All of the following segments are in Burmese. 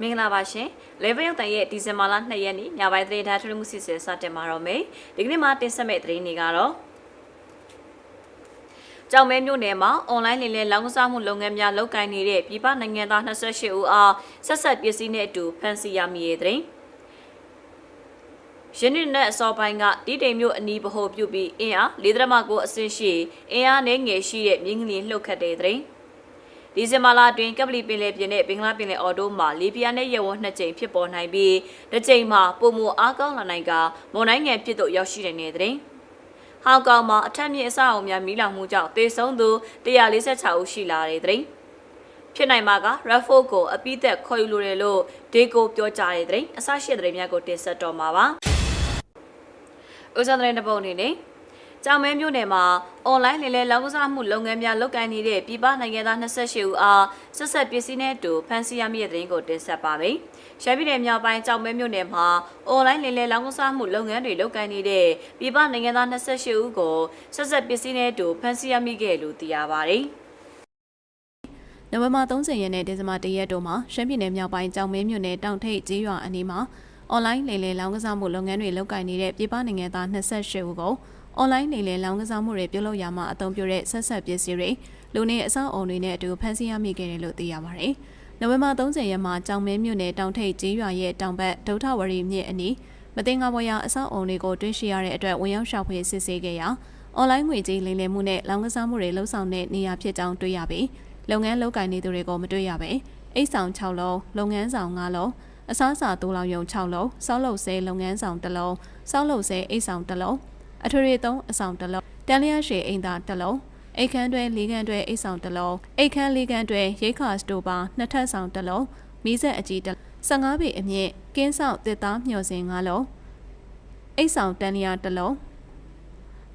မင်္ဂလာပါရှင်။ Level ရုပ်တန်ရဲ့ဒီဇင်ဘာလ2ရက်နေ့ညပိုင်းသတင်းထားထူးမှုစီစဉ်စတင်မှာတော့မယ်။ဒီကနေ့မှာတင်ဆက်မယ့်သတင်းတွေကတော့ကြောင်မဲမြို့နယ်မှာအွန်လိုင်းလင်လယ်လောင်းကစားမှုလုပ်ငန်းများလုပ်ကိုင်နေတဲ့ပြည်ပနိုင်ငံသား28ဦးအားဆက်ဆက်ပစ္စည်းနဲ့အတူဖမ်းဆီးရမိတဲ့သတင်း။ယနေ့နဲ့အစောပိုင်းကတီးတိမ်မြို့အနီးဗဟိုပြုပြီးအင်အား၄ဒရမကိုအဆင့်ရှိအင်အားနဲ့ငယ်ရှိတဲ့မြင်းကလေးလှုပ်ခတ်တဲ့သတင်း။ ဒီဇင်ဘာလအတွင်းကပလီပင်လယ်ပြင်နဲ့ဘင်္ဂလားပင်လယ်အော်တိုမှာလီဘီယာနဲ့ရဲဝန်းနှစ်ကြိမ်ဖြစ်ပေါ်နိုင်ပြီးတစ်ကြိမ်မှာပုံမအားကောင်းလာနိုင်ကမွန်နိုင်ငံပြစ်တို့ရောက်ရှိနေတဲ့တဲ့။ဟောင်ကောင်မှာအထက်မြင့်အဆောက်အအုံများမီးလောင်မှုကြောင့်သေဆုံးသူ146ဦးရှိလာတဲ့တဲ့။ဖြစ်နိုင်မှာကရက်ဖိုကိုအပိသက်ခေါ်ယူလိုတယ်လို့ဒေကိုပြောကြားတဲ့တဲ့အဆရှိတဲ့များကိုတင်ဆက်တော်မှာပါ။ဦးစံတဲ့ပုံအနေနဲ့ ကြောင်မဲမြို့နယ်မှာအွန်လိုင်းလည်လဲလောင်းကစားမှုလုပ်ငန်းများလုပ်ကိုင်နေတဲ့ပြည်ပနိုင်ငံသား28ဦးအားဆက်ဆက်ပစ္စည်းနဲ့အတူဖမ်းဆီးရမိတဲ့တဲ့ရင်ကိုတင်ဆက်ပါမယ်။ရှမ်းပြည်နယ်မြောက်ပိုင်းကြောင်မဲမြို့နယ်မှာအွန်လိုင်းလည်လဲလောင်းကစားမှုလုပ်ငန်းတွေလုပ်ကိုင်နေတဲ့ပြည်ပနိုင်ငံသား28ဦးကိုဆက်ဆက်ပစ္စည်းနဲ့အတူဖမ်းဆီးရမိခဲ့လို့သိရပါတယ်။နိုဝင်ဘာ30ရက်နေ့ဒီဇင်ဘာ1ရက်တို့မှာရှမ်းပြည်နယ်မြောက်ပိုင်းကြောင်မဲမြို့နယ်တောင်ထိပ်ကျေးရွာအနီးမှာအွန်လိုင်းလိမ်လည်လောင်းကစားမှုလုပ်ငန်းတွေလုပ်ကိုင်နေတဲ့ပြည်ပနိုင်ငံသား28ဦးကို အွန်လိုင်းလိမ်လည်လောင်းကစားမှုတွေပြုလုပ်ရာမှာအသုံးပြုတဲ့ဆက်ဆက်ပစ္စည်းတွေလူနေအဆောက်အုံတွေနဲ့အတူဖမ်းဆီးရမိခဲ့တယ်လို့သိရပါတယ်။နိုဝင်ဘာ30ရက်မှာကြောင်မဲမြို့နယ်တောင်ထိပ်ကျေးရွာရဲ့တောင်ဘက်ဒုထဝရီမြစ်အနီးမတင်ငါဘွားရအဆောက်အုံတွေကိုတွင်းရှိရတဲ့အတွက်ဝင်ရောက်ရှောက်ဖွေစစ်ဆေးခဲ့ရာအွန်လိုင်းငွေကြေးလိမ်လည်မှုနဲ့လောင်းကစားမှုတွေလှုပ်ဆောင်တဲ့နေရာဖြစ်ကြောင်းတွေ့ရပြီးလုပ်ငန်းလုပ်ကိုင်နေသူတွေကိုမတွေ့ရပဲအိတ်ဆောင်6လုံးလုပ်ငန်းဆောင်9လုံးအစားအစာတိုးလောင်ယုံ6လုံးစောက်လုပ်ဆဲလုပ်ငန်းဆောင်1လုံးစောက်လုပ်ဆဲအိတ်ဆောင်1လုံး အထွေထွေ3အဆောင်1လုံးတန်လျာရှည်အိမ်သာ1လုံးအိတ်ခမ်းတွဲ၄ခမ်းတွဲအိတ်ဆောင်1လုံးအိတ်ခမ်း၄ခမ်းတွဲရိတ်ခါစတိုပါနှစ်ထပ်ဆောင်1လုံးမီးစက်အကြီး1 15ပေအမြင့်ကင်းဆောင်တစ်သားမျှော်စင်9လုံးအိတ်ဆောင်တန်လျာ1လုံး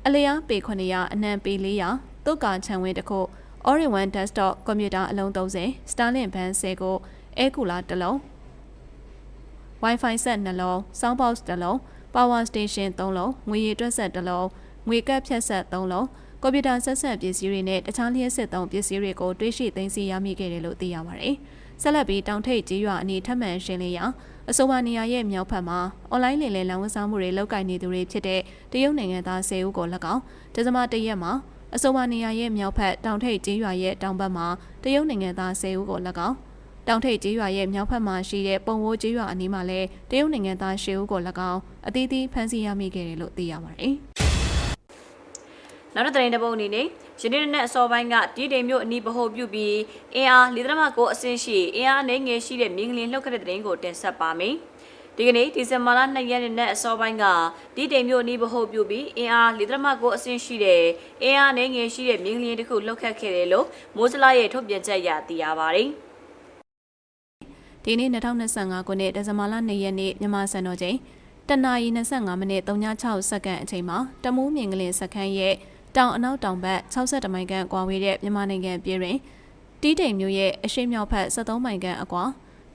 အလျားပေ900အနံပေ400တုတ်ကာခြံဝင်းတစ်ခု All-in-one desktop ကွန်ပျူတာအလုံး30 Starlink band 10ကို air cooler တစ်လုံး Wi-Fi set 2လုံး Sound box တစ်လုံး Power station 3လုံးငွေရည်တွက်ဆက်တစ်လုံးငွေကပ်ဖြတ်ဆက်3လုံးကွန်ပျူတာဆက်ဆက်ပစ္စည်းတွေနဲ့တခြားလျှက်စစ်သုံးပစ္စည်းတွေကိုတွေးရှိသိမ်းဆည်းရမိခဲ့တယ်လို့သိရပါတယ်။ဆက်လက်ပြီးတောင်ထိပ်ကြီးရွာအနီးထပ်မံရှင်းလင်းရာအဆိုပါနေရာရဲ့မြောက်ဘက်မှာအွန်လိုင်းလင်လယ်လောင်းကစားမှုတွေလုပ်ကိုင်နေသူတွေဖြစ်တဲ့တရုတ်နိုင်ငံသား10ဦးကို၎င်းဒဇမတရက်မှာအဆိုပါနေရာရဲ့မြောက်ဘက်တောင်ထိပ်ကြီးရွာရဲ့တောင်ဘက်မှာတရုတ်နိုင်ငံသား10ဦးကို၎င်း တောင်ထိပ်ကျေးရွာရဲ့မြောက်ဘက်မှာရှိတဲ့ပုံဝိုးကျေးရွာအနီးမှာလည်းတရုတ်နိုင်ငံသားရှေဦးကို၎င်းအသီးသီးဖမ်းဆီးရမိခဲ့တယ်လို့သိရပါတယ်။နောက်တစ်သတင်းတစ်ပုဒ်အနေနဲ့ယနေ့နဲ့အစောပိုင်းကတီးတိမ်မြို့အနီးဗဟိုပြုပြီးအင်အား၄ဒရမကိုအဆင့်ရှိအင်အားအနေငယ်ရှိတဲ့မြင်းကလေးလှုပ်ခတ်တဲ့သတင်းကိုတင်ဆက်ပါမယ်။ဒီကနေ့ဒီဇင်ဘာလ2ရက်နေ့နဲ့အစောပိုင်းကတီးတိမ်မြို့အနီးဗဟိုပြုပြီးအင်အား၄ဒရမကိုအဆင့်ရှိတဲ့အင်အားအနေငယ်ရှိတဲ့မြင်းကလေးတစ်ခုလှုပ်ခတ်ခဲ့တယ်လို့မိုးစလာရဲ့ထုတ်ပြန်ချက်အရသိရပါတယ်။ ဒီနေ့2025ခုနှစ်ဒီဇင်ဘာလ2ရက်နေ့မြန်မာစံတော်ချိန်တနအီ25မိနစ်36စက္ကန့်အချိန်မှာတမူးမြင်ကလင်စခန်းရဲ့တောင်အနောက်တောင်ဘက်60မိုင်ခန့်ကွာဝေးတဲ့မြန်မာနိုင်ငံပြည်တွင်တီးတိမ်မြို့ရဲ့အရှိမြောက်ဘက်73မိုင်ခန့်အကွာ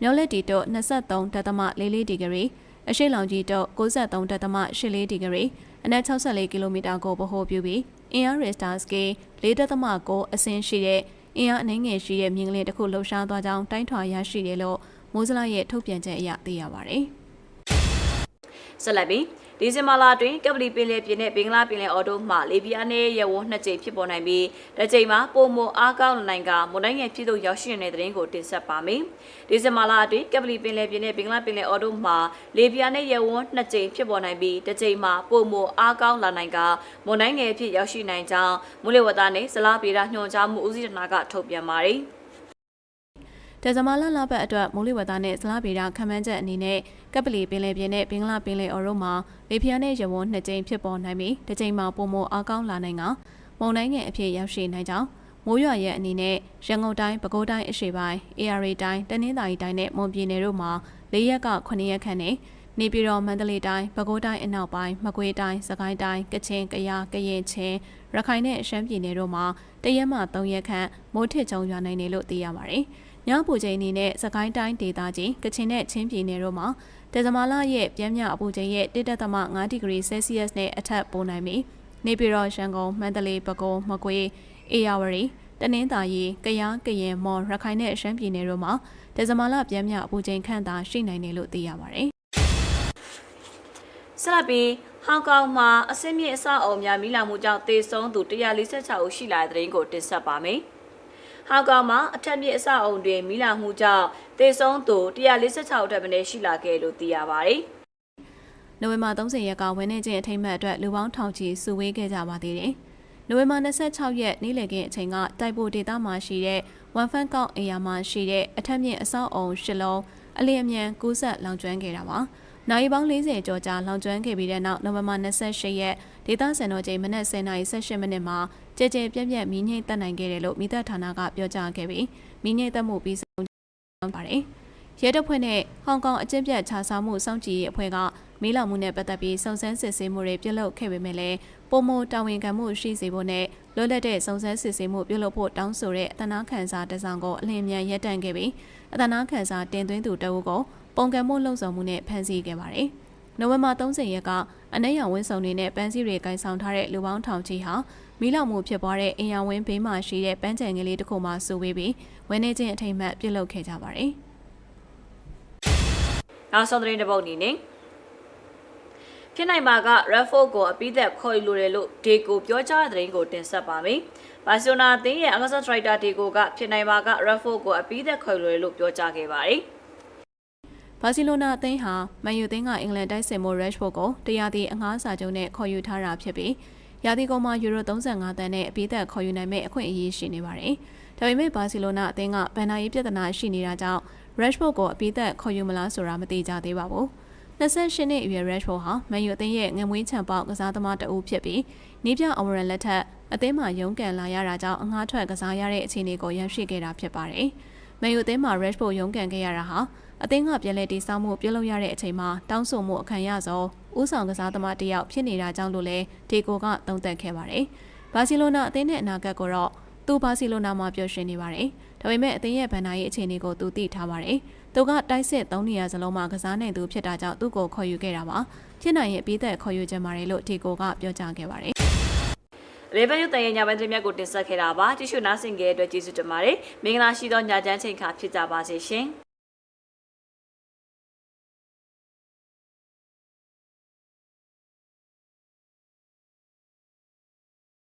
မြောက်လက်တီတို့23.44ဒီဂရီအရှိလောင်ကြီးတို့63.84ဒီဂရီအနက်64ကီလိုမီတာကိုဗဟိုပြုပြီးအင်အားရစ်တာစကေ4.9အဆင့်ရှိတဲ့အင်အားအနှဲငယ်ရှိတဲ့မြင်းကလေးတစ်ခုလှုပ်ရှားသွားကြောင်းတိုင်းထွာရရှိတယ်လို့ မိုးစလာရဲ့ထုတ်ပြန်ချက်အရသိရပါတယ်။ဆက်လက်ပြီးဒီဇင်ဘာလအတွင်းကပလီပင်လယ်ပြင်နဲ့ဘင်္ဂလားပင်လယ်အော်တိုမှလေပြားနဲ့ရဲဝန်းနှစ်ကြိမ်ဖြစ်ပေါ်နိုင်ပြီးတစ်ကြိမ်မှာပုံမအားကောင်းနိုင်ကမွန်နိုင်ငံပြည်သို့ရောက်ရှိနေတဲ့တဲ့ရင်ကိုတင်ဆက်ပါမယ်။ဒီဇင်ဘာလအတွင်းကပလီပင်လယ်ပြင်နဲ့ဘင်္ဂလားပင်လယ်အော်တိုမှလေပြားနဲ့ရဲဝန်းနှစ်ကြိမ်ဖြစ်ပေါ်နိုင်ပြီးတစ်ကြိမ်မှာပုံမအားကောင်းလာနိုင်ကမွန်နိုင်ငံဖြစ်ရောက်ရှိနိုင်ကြောင်းမူလဝတ္တနဲ့ဇလားပေရာညွှန်ကြားမှုဦးစီးဌာနကထုတ်ပြန်ပါတယ်။ ဒဇမလလပတ်အတွက်မိုးလေဝသနဲ့ဇလားဗေဒခံမှန်းချက်အနေနဲ့ကပလီပင်လယ်ပြင်နဲ့ဘင်္ဂလားပင်လယ်အော်တို့မှာလေပြင်းနဲ့ရဝန်းနှစ်ကြိမ်ဖြစ်ပေါ်နိုင်ပြီးတစ်ကြိမ်မှာပုံမအားကောင်းလာနိုင်ကမုန်တိုင်းငယ်အဖြစ်ရောက်ရှိနိုင်ကြောင်းမိုးရွာရဲ့အနေနဲ့ရန်ကုန်တိုင်းပဲခူးတိုင်းအရှေ့ပိုင်း AR တိုင်းတနင်္သာရီတိုင်းနဲ့မွန်ပြည်နယ်တို့မှာ၄ရက်က9ရက်ခန့်နဲ့နေပြည်တော်မန္တလေးတိုင်းပဲခူးတိုင်းအနောက်ပိုင်းမကွေးတိုင်းစကိုင်းတိုင်းကချင်ကယားကရင်ချင်းရခိုင်နဲ့ရှမ်းပြည်နယ်တို့မှာတရက်မှ3ရက်ခန့်မိုးထစ်ချုံရွာနိုင်တယ်လို့သိရပါတယ်။ ညပူချိန်အနေနဲ့စကိုင်းတိုင်းဒေသကြီးကချင်နဲ့ချင်းပြည်နယ်တို့မှာဒေသမာလရဲ့ပြင်းပြအပူချိန်ရဲ့1.5ဒီဂရီဆဲလ်စီယပ်နဲ့အထက်ပိုနိုင်ပြီးနေပြည်တော်ရန်ကုန်မန္တလေးပဲခူးမကွေးအေရဝတီတနင်္သာရီ၊ကယား၊ကရင်၊မော်၊ရခိုင်နဲ့ရှမ်းပြည်နယ်တို့မှာဒီဇင်ဘာလပြန်မြအပူချိန်ခန့်သာရှိနိုင်တယ်လို့သိရပါတယ်။ဆက်လက်ပြီးဟောင်ကောင်မှာအစင်းမြင့်အဆောက်အအုံများမိလာမှုကြောင့်သေဆုံးသူ146ဦးရှိလာတဲ့တဲ့ရင်ကိုတင်ဆက်ပါမယ်။ ဟောင်ကောင်မှာအထက်မြင့်အဆောက်အအုံတွေမိလာမှုကြောင့်သေဆုံးသူ146ဦးထပ်မံရှိလာခဲ့လို့သိရပါတယ်။နိုဝင်ဘာ30ရက်ကဝင်းနေချင်းအထိမ်းအမှတ်အတွက်လူပေါင်းထောင်ချီစုဝေးခဲ့ကြပါသေးတယ်။နိုဝင်ဘာ26ရက်နေ့လည်ခင်းအချိန်ကတိုက်ပိုဒေသမှာရှိတဲ့ဝန်ဖန်ကောက်အေယာမှာရှိတဲ့အထက်မြင့်အဆောက်အုံရှစ်လုံးအလင်းအမြန်ကူးဆက်လောင်ကျွမ်းခဲ့တာပါ။ နိုင်ပေါင်း40ကျော်ကြာလောင်ကျွမ်းခဲ့ပြီးတဲ့နောက်နိုဝင်ဘာ28ရက်ဒေသစံတော်ချိန်မနက်10:18မိနစ်မှာကြဲကြဲပြန့်ပြန့်မီးငိမ့်တက်နိုင်ခဲ့တယ်လို့မိသက်ဌာနကပြောကြားခဲ့ပြီးမီးငိမ့်တက်မှုပြီးဆုံးပါတယ်။ရဲတပ်ဖွဲ့နဲ့ဟောင်ကောင်အကျဉ်းပြတ်ခြားဆောင်မှုစောင့်ကြည့်ရေးအဖွဲ့ကမီးလောင်မှုနဲ့ပတ်သက်ပြီးစုံစမ်းစစ်ဆေးမှုတွေပြုလုပ်ခဲ့ပေမဲ့လည်းပုံမတာဝန်ခံမှုရှိစေဖို့နဲ့လွတ်လပ်တဲ့စုံစမ်းစစ်ဆေးမှုပြုလုပ်ဖို့တောင်းဆိုတဲ့အသနာခံစာတစ်စောင်ကိုအလင်းအမြန်ရပ်တန့်ခဲ့ပြီးအသနာခံစာတင်သွင်းသူတအုပ်ကို ပုံကံမှုလှုံ့ဆော်မှုနဲ့ဖမ်းဆီးခဲ့ပါတယ်။နိုဝင်ဘာ30ရက်ကအနက်ရောင်ဝင်းဆောင်တွေနဲ့ပန်းစည်းတွေကင်ဆောင်ထားတဲ့လူပေါင်းထောင်ချီဟာမီးလောင်မှုဖြစ်ပွားတဲ့အင်ယာဝင်းဘေးမှာရှိတဲ့ပန်းချံကလေးတစ်ခုမှစုဝေးပြီးဝင်းနေချင်းအထိမ်းအမှတ်ပြုလုပ်ခဲ့ကြပါတယ်။နောက်ဆုံးသတင်းတစ်ပုဒ်အနေနဲ့ဖြစ်နိုင်မှာက Raffo ကိုအပိသက်ခေါ်ယူလိုတယ်လို့ဒေကိုပြောကြားတဲ့သတင်းကိုတင်ဆက်ပါမယ်။ဘာစီလိုနာအသင်းရဲ့အကစားဒရိုက်တာဒေကိုကဖြစ်နိုင်မှာက Raffo ကိုအပိသက်ခေါ်ယူလိုတယ်လို့ပြောကြားခဲ့ပါတယ်။ ဘာစီလိုနာအသင်းဟာမန်ယူသင်းကအင်္ဂလန်တိုက်စစ်မှု Rashford ကိုတရားသည့်အငှားစာချုပ်နဲ့ခေါ်ယူထားတာဖြစ်ပြီးရာသီကုန်မှာယူရို35တန်းနဲ့အပြည့်သက်ခေါ်ယူနိုင်မဲ့အခွင့်အရေးရှိနေပါတယ်။ဒါပေမဲ့ဘာစီလိုနာအသင်းကဗန်နာရေးပြဿနာရှိနေတာကြောင့် Rashford ကိုအပြည့်သက်ခေါ်ယူမလားဆိုတာမသိကြသေးပါဘူး။28နှစ်အရွယ် Rashford ဟာမန်ယူအသင်းရဲ့ငမွေးချံပေါက်ကစားသမားတအုပ်ဖြစ်ပြီးနီးပြအဝရန်လက်ထက်အသင်းမှာရုန်းကန်လာရတာကြောင့်အငှားထွက်ကစားရတဲ့အခြေအနေကိုရရှိခဲ့တာဖြစ်ပါတယ်။မန်ယူအသင်းမှာ Rashford ရုန်းကန်ခဲ့ရတာဟာ အသင်းကပြန်လည်တည်ဆောက်မှုပြုလုပ်ရတဲ့အချိန်မှာတောင်းဆိုမှုအခံရဆုံးဦးဆောင်ကစားသမားတစ်ယောက်ဖြစ်နေတာကြောင့်လို့လည်းဒေကိုကသုံးသပ်ခဲ့ပါတယ်။ဘာစီလိုနာအသင်းရဲ့အနာဂတ်ကိုတော့သူဘာစီလိုနာမှာပျော်ရွှင်နေပါတယ်။ဒါပေမဲ့အသင်းရဲ့ဗန်နာရေးအခြေအနေကိုသူသိထားပါတယ်။သူကတိုက်စစ်သုံးနေရစလုံးမှာကစားနိုင်သူဖြစ်တာကြောင့်သူ့ကိုခေါ်ယူခဲ့တာပါ။ဖြစ်နိုင်ရဲ့အပြီးသက်ခေါ်ယူခြင်းပါတယ်လို့ဒေကိုကပြောကြားခဲ့ပါတယ်။ Revenue တန်ရညာပိုင်းသတင်းများကိုတင်ဆက်ခဲ့တာပါကြည့်ရှုနားဆင်ကြတဲ့အတွက်ကျေးဇူးတင်ပါတယ်မင်္ဂလာရှိသောညချမ်းချိန်ခါဖြစ်ကြပါစေရှင်